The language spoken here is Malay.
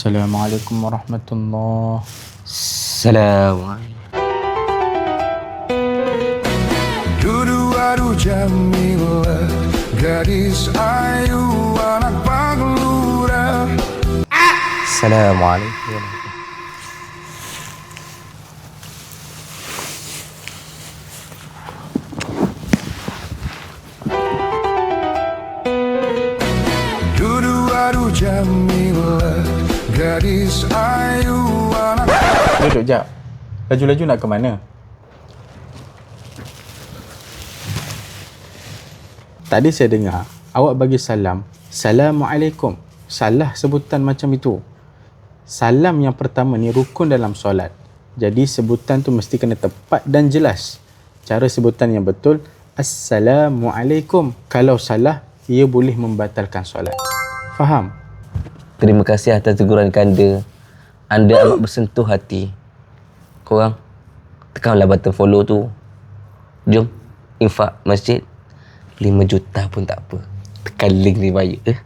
السلام عليكم ورحمة الله. السلام عليكم. السلام عليكم جميله Gadis ayu anak Duduk jap. Laju-laju nak ke mana? Tadi saya dengar awak bagi salam. Assalamualaikum. Salah sebutan macam itu. Salam yang pertama ni rukun dalam solat. Jadi sebutan tu mesti kena tepat dan jelas. Cara sebutan yang betul Assalamualaikum. Kalau salah, ia boleh membatalkan solat. Faham? Terima kasih atas teguran kanda. Anda amat bersentuh hati. Korang, tekanlah button follow tu. Jom, infak masjid. 5 juta pun tak apa. Tekan link ni baik. Eh?